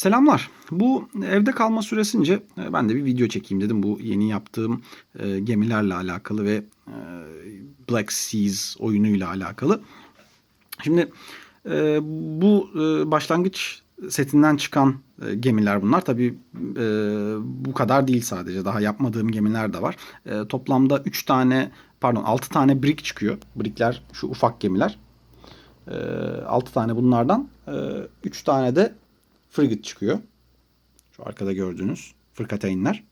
Selamlar. Bu evde kalma süresince e, ben de bir video çekeyim dedim. Bu yeni yaptığım e, gemilerle alakalı ve e, Black Seas oyunuyla alakalı. Şimdi e, bu e, başlangıç setinden çıkan e, gemiler bunlar. Tabii e, bu kadar değil sadece. Daha yapmadığım gemiler de var. E, toplamda 3 tane pardon 6 tane brick çıkıyor. Brickler şu ufak gemiler. E, 6 tane bunlardan 3 tane de frigate çıkıyor. Şu arkada gördüğünüz fırkateynler.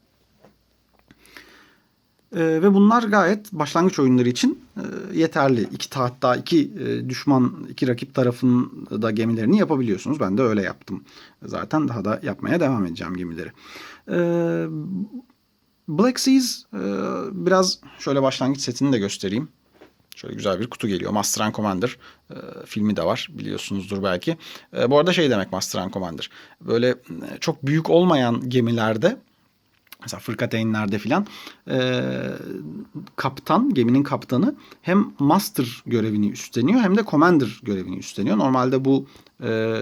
Ee, ve bunlar gayet başlangıç oyunları için e, yeterli. İki ta- hatta iki e, düşman, iki rakip tarafın da gemilerini yapabiliyorsunuz. Ben de öyle yaptım. Zaten daha da yapmaya devam edeceğim gemileri. Ee, Black Seas e, biraz şöyle başlangıç setini de göstereyim. Şöyle güzel bir kutu geliyor. Master and Commander e, filmi de var biliyorsunuzdur belki. E, bu arada şey demek Master and Commander. Böyle e, çok büyük olmayan gemilerde mesela fırkateynlerde filan e, kaptan, geminin kaptanı hem master görevini üstleniyor hem de commander görevini üstleniyor. Normalde bu e,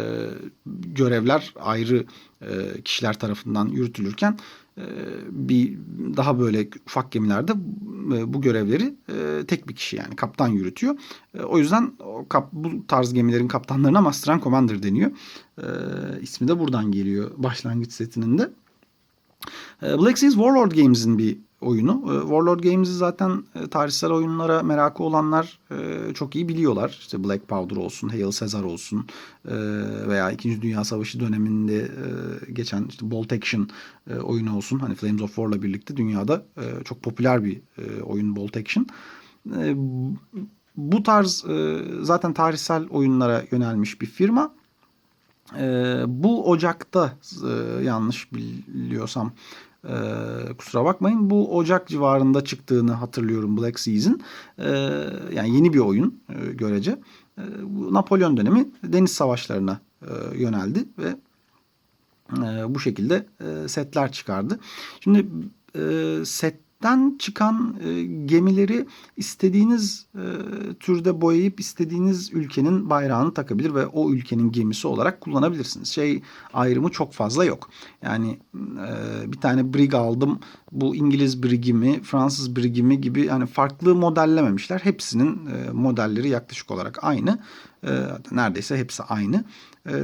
görevler ayrı e, kişiler tarafından yürütülürken bir daha böyle ufak gemilerde e, bu görevleri e, tek bir kişi yani kaptan yürütüyor. E, o yüzden bu tarz gemilerin kaptanlarına Master and Commander deniyor. İsmi de buradan geliyor başlangıç setinin de. Black Seas Warlord Games'in bir oyunu. E, Warlord Games'i zaten e, tarihsel oyunlara merakı olanlar çok iyi biliyorlar. İşte Black Powder olsun, Hail Caesar olsun veya İkinci Dünya Savaşı döneminde geçen işte Bolt Action oyunu olsun. Hani Flames of War'la birlikte dünyada çok popüler bir oyun Bolt Action. Bu tarz zaten tarihsel oyunlara yönelmiş bir firma. Ee, bu Ocak'ta e, yanlış biliyorsam e, kusura bakmayın. Bu Ocak civarında çıktığını hatırlıyorum Black Seas'in. E, yani yeni bir oyun e, görece. E, bu Napolyon dönemi deniz savaşlarına e, yöneldi ve e, bu şekilde e, setler çıkardı. Şimdi e, set den çıkan e, gemileri istediğiniz e, türde boyayıp istediğiniz ülkenin bayrağını takabilir ve o ülkenin gemisi olarak kullanabilirsiniz. Şey ayrımı çok fazla yok. Yani e, bir tane brig aldım. Bu İngiliz brigi mi, Fransız brigi mi gibi yani farklı modellememişler. Hepsinin e, modelleri yaklaşık olarak aynı. E, neredeyse hepsi aynı. E,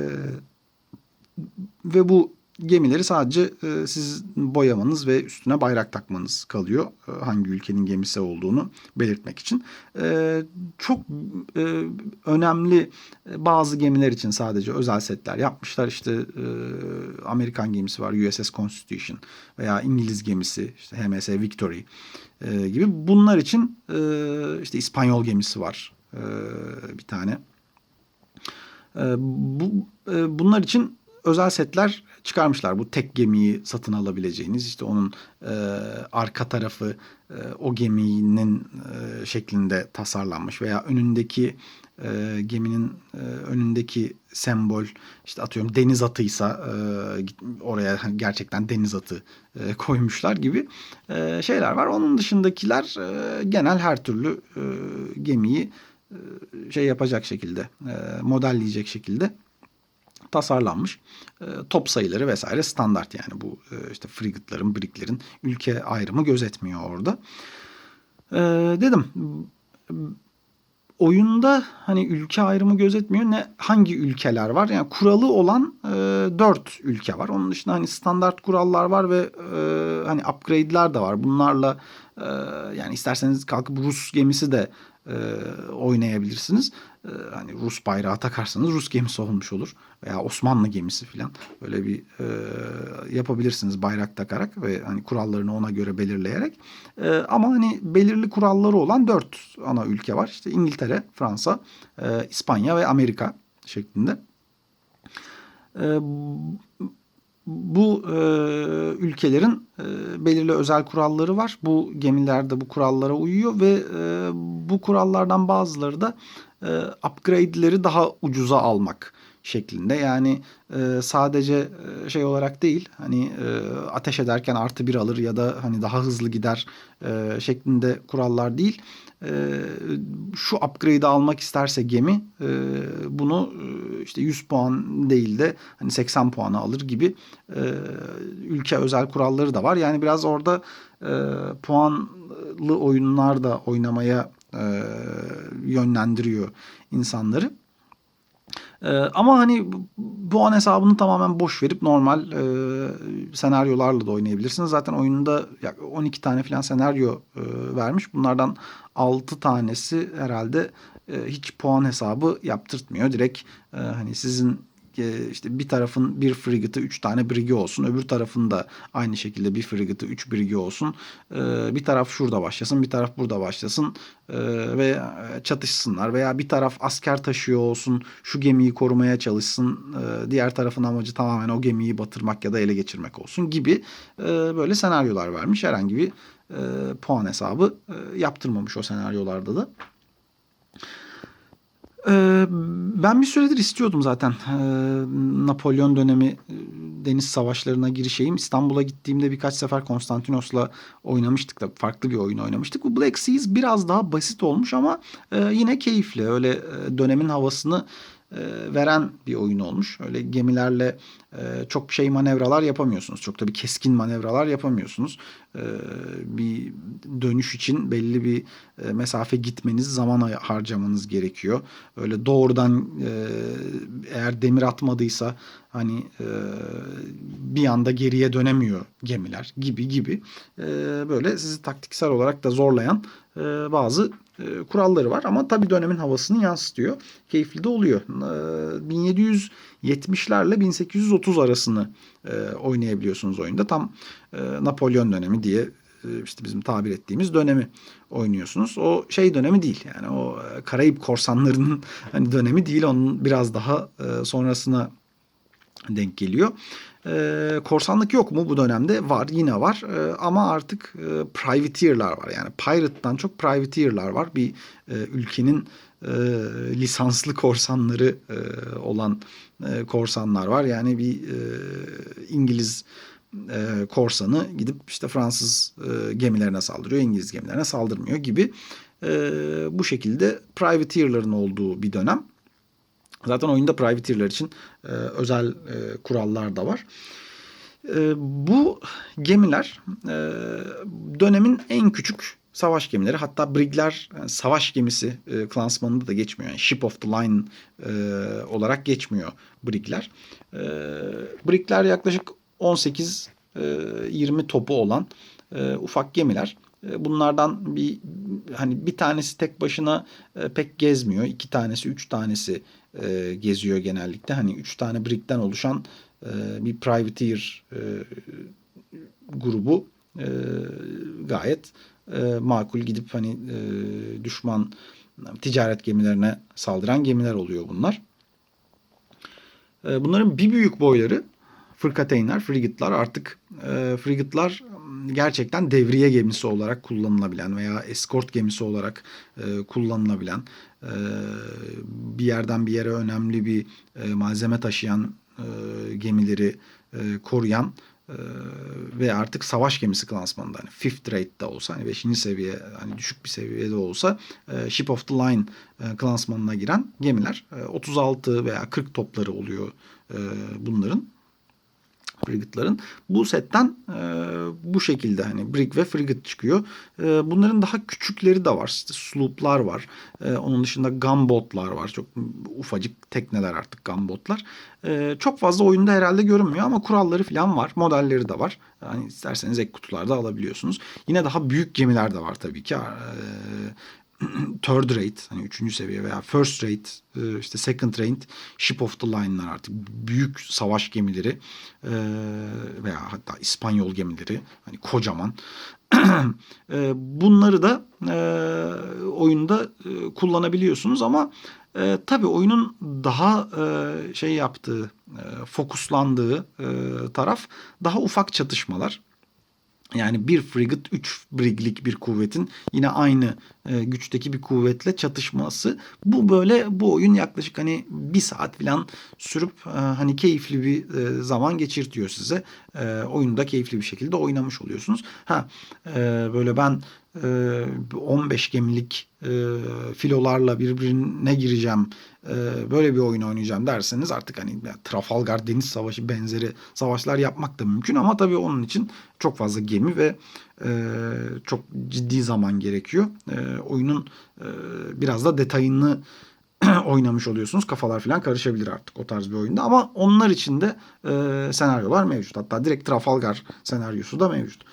ve bu gemileri sadece e, siz boyamanız ve üstüne bayrak takmanız kalıyor. E, hangi ülkenin gemisi olduğunu belirtmek için. E, çok e, önemli e, bazı gemiler için sadece özel setler yapmışlar. İşte e, Amerikan gemisi var USS Constitution veya İngiliz gemisi işte HMS Victory e, gibi. Bunlar için e, işte İspanyol gemisi var e, bir tane. E, bu e, bunlar için özel setler çıkarmışlar. Bu tek gemiyi satın alabileceğiniz işte onun e, arka tarafı e, o geminin e, şeklinde tasarlanmış veya önündeki e, geminin e, önündeki sembol işte atıyorum deniz atıysa e, oraya gerçekten deniz atı e, koymuşlar gibi e, şeyler var. Onun dışındakiler e, genel her türlü e, gemiyi e, şey yapacak şekilde e, modelleyecek şekilde tasarlanmış. E, top sayıları vesaire standart yani bu e, işte frigate'ların, bricklerin ülke ayrımı gözetmiyor orada. E, dedim oyunda hani ülke ayrımı gözetmiyor. Ne hangi ülkeler var? Yani kuralı olan e, 4 ülke var. Onun dışında hani standart kurallar var ve e, hani upgrade'ler de var. Bunlarla e, yani isterseniz kalkıp Rus gemisi de e, oynayabilirsiniz. E, hani Rus bayrağı takarsanız Rus gemisi olmuş olur veya Osmanlı gemisi falan böyle bir e, yapabilirsiniz bayrak takarak ve hani kurallarını ona göre belirleyerek. E, ama hani belirli kuralları olan dört ana ülke var. İşte İngiltere, Fransa, e, İspanya ve Amerika şeklinde. E, bu e, ülkelerin belirli özel kuralları var. Bu gemiler de bu kurallara uyuyor ve e, bu kurallardan bazıları da e, upgrade'leri daha ucuza almak şeklinde. Yani e, sadece e, şey olarak değil hani e, ateş ederken artı bir alır ya da hani daha hızlı gider e, şeklinde kurallar değil. E, şu upgrade'i almak isterse gemi e, bunu e, işte 100 puan değil de hani 80 puanı alır gibi e, ülke özel kuralları da var. Yani biraz orada e, puanlı oyunlar da oynamaya e, yönlendiriyor insanları. Ee, ama hani bu an hesabını tamamen boş verip normal e, senaryolarla da oynayabilirsiniz. Zaten oyunda 12 tane falan senaryo e, vermiş. Bunlardan 6 tanesi herhalde e, hiç puan hesabı yaptırtmıyor. Direkt e, hani sizin e, işte bir tarafın bir frigate'ı 3 tane brigi olsun. Öbür tarafın da aynı şekilde bir frigate'ı 3 brigi olsun. E, bir taraf şurada başlasın, bir taraf burada başlasın e, ve çatışsınlar. Veya bir taraf asker taşıyor olsun, şu gemiyi korumaya çalışsın. Diğer tarafın amacı tamamen o gemiyi batırmak ya da ele geçirmek olsun gibi böyle senaryolar vermiş. Herhangi bir puan hesabı yaptırmamış o senaryolarda da. Ee, ben bir süredir istiyordum zaten ee, Napolyon dönemi e, deniz savaşlarına girişeyim. İstanbul'a gittiğimde birkaç sefer Konstantinos'la oynamıştık da farklı bir oyun oynamıştık. Bu Black Seas biraz daha basit olmuş ama e, yine keyifli. Öyle e, dönemin havasını e, veren bir oyun olmuş. Öyle gemilerle e, çok şey manevralar yapamıyorsunuz. Çok da bir keskin manevralar yapamıyorsunuz. E, bir dönüş için belli bir mesafe gitmeniz, zaman harcamanız gerekiyor. Öyle doğrudan eğer demir atmadıysa hani bir anda geriye dönemiyor gemiler gibi gibi böyle sizi taktiksel olarak da zorlayan bazı e, kuralları var ama tabii dönemin havasını yansıtıyor. Keyifli de oluyor. E, 1770'lerle 1830 arasını e, oynayabiliyorsunuz oyunda. Tam e, Napolyon dönemi diye e, işte bizim tabir ettiğimiz dönemi oynuyorsunuz. O şey dönemi değil yani o e, Karayip korsanlarının hani dönemi değil onun biraz daha e, sonrasına denk geliyor. E, korsanlık yok mu bu dönemde? Var yine var e, ama artık e, privateer'lar var. Yani pirate'dan çok privateer'lar var. Bir e, ülkenin e, lisanslı korsanları e, olan e, korsanlar var. Yani bir e, İngiliz e, korsanı gidip işte Fransız e, gemilerine saldırıyor, İngiliz gemilerine saldırmıyor gibi e, bu şekilde privateer'ların olduğu bir dönem. Zaten oyunda privateer'ler için e, özel e, kurallar da var. E, bu gemiler e, dönemin en küçük savaş gemileri. Hatta brigler yani savaş gemisi e, klansmanında da geçmiyor. Yani ship of the line e, olarak geçmiyor brigler. E, brigler yaklaşık 18 e, 20 topu olan e, ufak gemiler. E, bunlardan bir hani bir tanesi tek başına e, pek gezmiyor. iki tanesi, üç tanesi e, geziyor genellikle. Hani üç tane brickten oluşan bir privateer grubu gayet makul gidip hani düşman ticaret gemilerine saldıran gemiler oluyor bunlar. Bunların bir büyük boyları fırkateynler, frigatlar artık e, frigatlar gerçekten devriye gemisi olarak kullanılabilen veya eskort gemisi olarak e, kullanılabilen e, bir yerden bir yere önemli bir e, malzeme taşıyan e, gemileri e, koruyan e, ve artık savaş gemisi klasmanında hani fifth rate'de olsa hani 5. seviye hani düşük bir seviyede olsa e, ship of the line e, klasmanına giren gemiler e, 36 veya 40 topları oluyor e, bunların frigate'ların. Bu setten e, bu şekilde hani brig ve frigate çıkıyor. E, bunların daha küçükleri de var. İşte sloop'lar var. E, onun dışında gunboat'lar var. Çok ufacık tekneler artık gunboat'lar. E, çok fazla oyunda herhalde görünmüyor ama kuralları falan var. Modelleri de var. Yani isterseniz ek kutularda alabiliyorsunuz. Yine daha büyük gemiler de var tabii ki. E, third rate hani üçüncü seviye veya first rate e, işte second rate ship of the line'lar artık büyük savaş gemileri e, veya hatta İspanyol gemileri hani kocaman. E, bunları da oyunda kullanabiliyorsunuz ama tabii oyunun daha şey yaptığı fokuslandığı taraf daha ufak çatışmalar Yani bir frigate 3 briglik bir kuvvetin yine aynı e, güçteki bir kuvvetle çatışması. Bu böyle bu oyun yaklaşık hani bir saat falan sürüp e, hani keyifli bir e, zaman geçirtiyor size. E, oyunda keyifli bir şekilde oynamış oluyorsunuz. Ha e, böyle ben e, 15 gemilik e, filolarla birbirine gireceğim. E, böyle bir oyun oynayacağım derseniz artık hani Trafalgar Deniz Savaşı benzeri savaşlar yapmak da mümkün ama tabii onun için çok fazla gemi ve e, çok ciddi zaman gerekiyor. E, oyunun biraz da detayını oynamış oluyorsunuz. Kafalar falan karışabilir artık o tarz bir oyunda ama onlar için de senaryolar mevcut. Hatta direkt Trafalgar senaryosu da mevcut.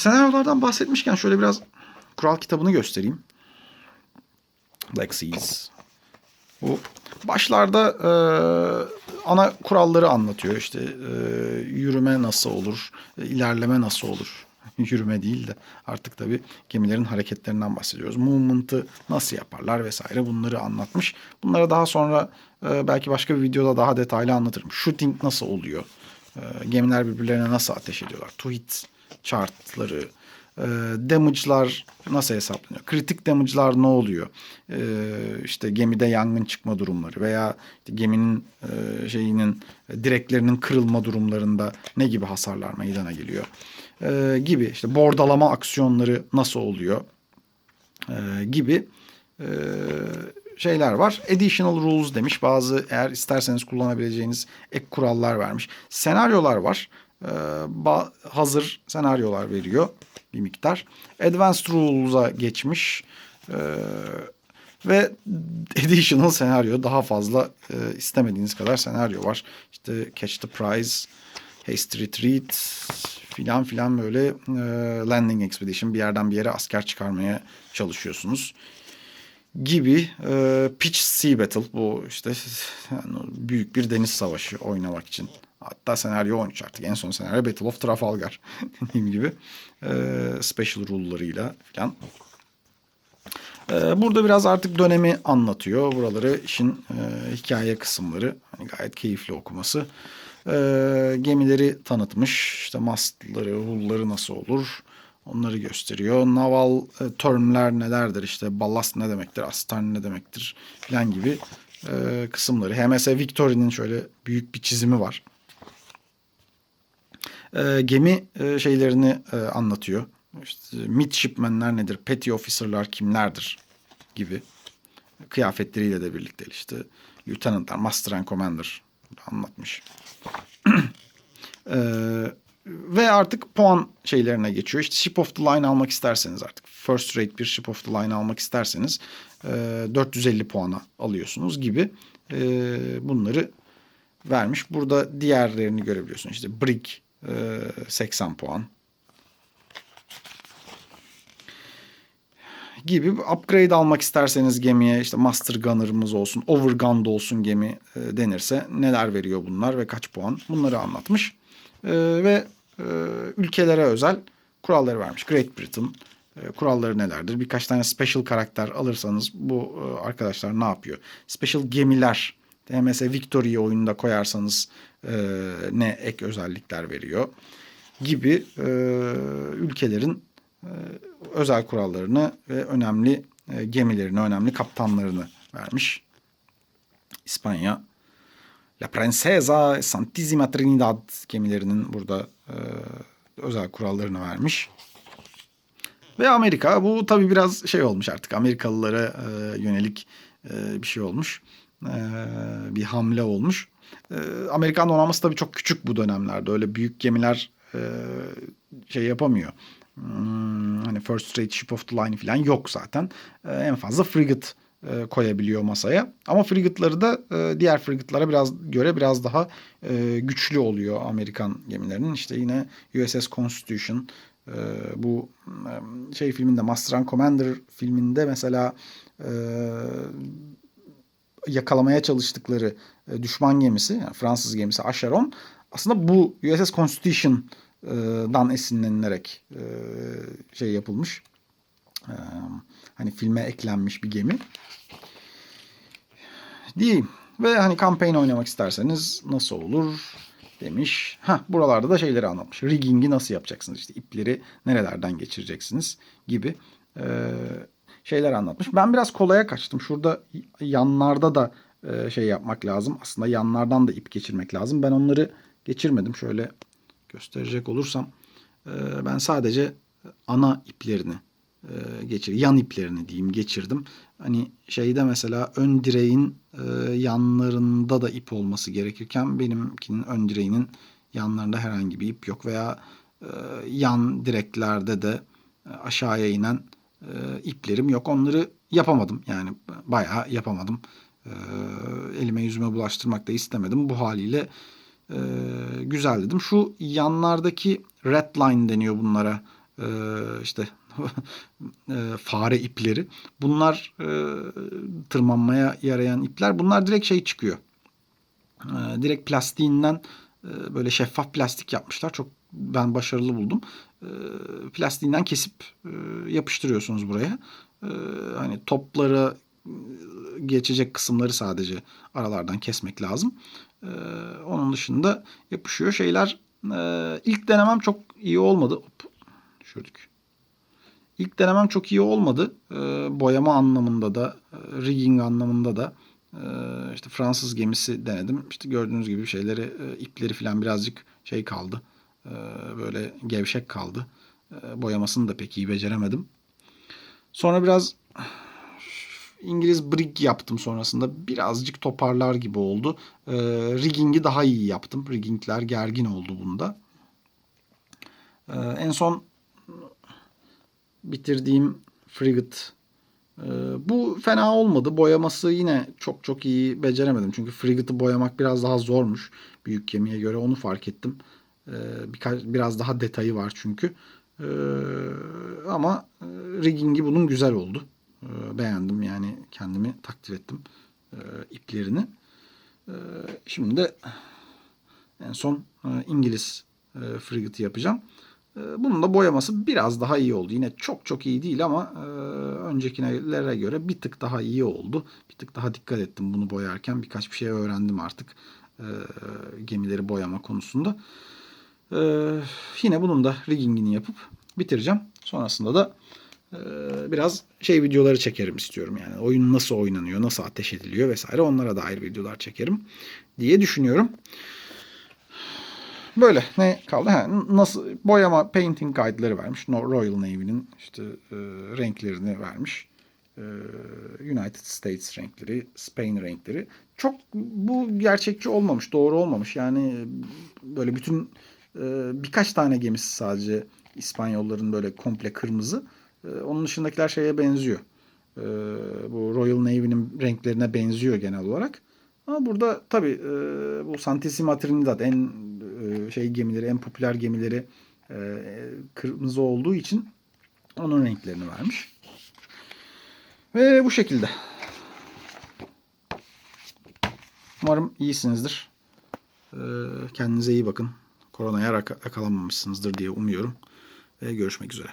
Senaryolardan bahsetmişken şöyle biraz kural kitabını göstereyim. Black Seas. Bu başlarda e, ana kuralları anlatıyor. İşte e, yürüme nasıl olur, ilerleme nasıl olur. Yürüme değil de artık tabii gemilerin hareketlerinden bahsediyoruz. Movement'ı nasıl yaparlar vesaire bunları anlatmış. Bunlara daha sonra e, belki başka bir videoda daha detaylı anlatırım. Shooting nasıl oluyor? E, gemiler birbirlerine nasıl ateş ediyorlar? To hit chartları, e, damage'lar nasıl hesaplanıyor? Kritik damage'lar ne oluyor? E, işte gemide yangın çıkma durumları veya işte geminin e, şeyinin direklerinin kırılma durumlarında ne gibi hasarlar meydana geliyor? E, gibi işte bordalama aksiyonları nasıl oluyor? E, gibi e, şeyler var. Additional rules demiş. Bazı eğer isterseniz kullanabileceğiniz ek kurallar vermiş. Senaryolar var. Ee, hazır senaryolar veriyor bir miktar. Advanced Rules'a geçmiş. Ee, ve additional senaryo daha fazla e, istemediğiniz kadar senaryo var. İşte Catch the Prize, Hasty Retreat filan filan böyle e, Landing Expedition bir yerden bir yere asker çıkarmaya çalışıyorsunuz gibi e, Pitch Sea Battle bu işte yani büyük bir deniz savaşı oynamak için. Hatta senaryo 13 artık. En son senaryo Battle of Trafalgar dediğim gibi. E, special rule'larıyla falan. E, burada biraz artık dönemi anlatıyor. Buraları işin e, hikaye kısımları. Hani gayet keyifli okuması. E, gemileri tanıtmış. İşte mastları, hullları nasıl olur? Onları gösteriyor. Naval e, termler nelerdir? İşte ballast ne demektir? Astern ne demektir? Falan gibi e, kısımları. HMS Victory'nin şöyle büyük bir çizimi var. E, gemi e, şeylerini e, anlatıyor. İşte midshipmenler nedir? Petty officer'lar kimlerdir? Gibi. Kıyafetleriyle de birlikte işte lieutenantlar, master and commander anlatmış. Eee ve artık puan şeylerine geçiyor. İşte ship of the line almak isterseniz artık first rate bir ship of the line almak isterseniz e, 450 puana alıyorsunuz gibi e, bunları vermiş. Burada diğerlerini görebiliyorsunuz. İşte brig e, 80 puan gibi upgrade almak isterseniz gemiye işte Master Gunner'ımız olsun, Overgun da olsun gemi e, denirse neler veriyor bunlar ve kaç puan bunları anlatmış. E, ve e, ülkelere özel kuralları vermiş. Great Britain e, kuralları nelerdir? Birkaç tane special karakter alırsanız bu arkadaşlar ne yapıyor? Special gemiler mesela Victory'yi oyunda koyarsanız e, ne ek özellikler veriyor gibi e, ülkelerin e, özel kurallarını ve önemli e, gemilerini, önemli kaptanlarını vermiş. İspanya La Princesa Santissima Trinidad gemilerinin burada e, özel kurallarını vermiş. Ve Amerika bu tabi biraz şey olmuş artık Amerikalılara e, yönelik e, bir şey olmuş. E, bir hamle olmuş. E, Amerikan donanması tabi çok küçük bu dönemlerde. Öyle büyük gemiler e, şey yapamıyor. Hmm, hani first rate ship of the line falan yok zaten. E, en fazla frigate e, koyabiliyor masaya. Ama frigate'ları da e, diğer frigate'lara biraz göre biraz daha güçlü oluyor Amerikan gemilerinin. İşte yine USS Constitution bu şey filminde Master and Commander filminde mesela yakalamaya çalıştıkları e, düşman gemisi yani Fransız gemisi Acheron aslında bu USS Constitution'dan esinlenilerek e, şey yapılmış. E, hani filme eklenmiş bir gemi diyeyim. Ve hani kampanya oynamak isterseniz nasıl olur demiş. Ha buralarda da şeyleri anlatmış. Rigging'i nasıl yapacaksınız? İşte ipleri nerelerden geçireceksiniz gibi e, şeyler anlatmış. Ben biraz kolaya kaçtım. Şurada yanlarda da e, şey yapmak lazım. Aslında yanlardan da ip geçirmek lazım. Ben onları geçirmedim. Şöyle gösterecek olursam e, ben sadece ana iplerini e, geçir, yan iplerini diyeyim geçirdim. Hani şeyde mesela ön direğin yanlarında da ip olması gerekirken benimkinin ön direğinin yanlarında herhangi bir ip yok veya yan direklerde de aşağıya inen e, iplerim yok. Onları yapamadım yani bayağı yapamadım. E, elime yüzüme bulaştırmak da istemedim. Bu haliyle e, güzel dedim. Şu yanlardaki red line deniyor bunlara. E, işte fare ipleri. Bunlar e, tırmanmaya yarayan ipler. Bunlar direkt şey çıkıyor. E, direkt plastiğinden e, böyle şeffaf plastik yapmışlar. Çok ben başarılı buldum. E, plastiğinden kesip e, yapıştırıyorsunuz buraya. E, hani topları e, geçecek kısımları sadece aralardan kesmek lazım. Onun dışında yapışıyor şeyler. İlk denemem çok iyi olmadı. Hop, düşürdük. İlk denemem çok iyi olmadı. Boyama anlamında da, rigging anlamında da. İşte Fransız gemisi denedim. İşte gördüğünüz gibi şeyleri, ipleri falan birazcık şey kaldı. E, böyle gevşek kaldı. E, boyamasını da pek iyi beceremedim. Sonra biraz İngiliz brig yaptım sonrasında. Birazcık toparlar gibi oldu. E, rigging'i daha iyi yaptım. Rigging'ler gergin oldu bunda. En son bitirdiğim frigate e, bu fena olmadı. Boyaması yine çok çok iyi beceremedim. Çünkü frigate'ı boyamak biraz daha zormuş. Büyük gemiye göre onu fark ettim. E, birkaç biraz daha detayı var çünkü. E, ama e, rigging'i bunun güzel oldu. E, beğendim yani kendimi takdir ettim e, iplerini. E, şimdi de en son e, İngiliz e, yapacağım. Bunun da boyaması biraz daha iyi oldu. Yine çok çok iyi değil ama e, öncekilere göre bir tık daha iyi oldu. Bir tık daha dikkat ettim bunu boyarken. Birkaç bir şey öğrendim artık gemileri boyama konusunda. Yine bunun da riggingini yapıp bitireceğim. Sonrasında da e, biraz şey videoları çekerim istiyorum. Yani oyun nasıl oynanıyor, nasıl ateş ediliyor vesaire onlara dair videolar çekerim diye düşünüyorum. Böyle ne kaldı? Ha, nasıl boyama painting guide'ları vermiş. Royal Navy'nin işte e, renklerini vermiş. E, United States renkleri, Spain renkleri. Çok bu gerçekçi olmamış, doğru olmamış. Yani böyle bütün e, birkaç tane gemisi sadece İspanyolların böyle komple kırmızı. E, onun dışındakiler şeye benziyor. E, bu Royal Navy'nin renklerine benziyor genel olarak. Ama burada tabii e, bu Santissima Trinidad en e, şey gemileri, en popüler gemileri e, kırmızı olduğu için onun renklerini vermiş. Ve bu şekilde. Umarım iyisinizdir. Kendinize iyi bakın. Koronaya yakalanmamışsınızdır diye umuyorum. Ve görüşmek üzere.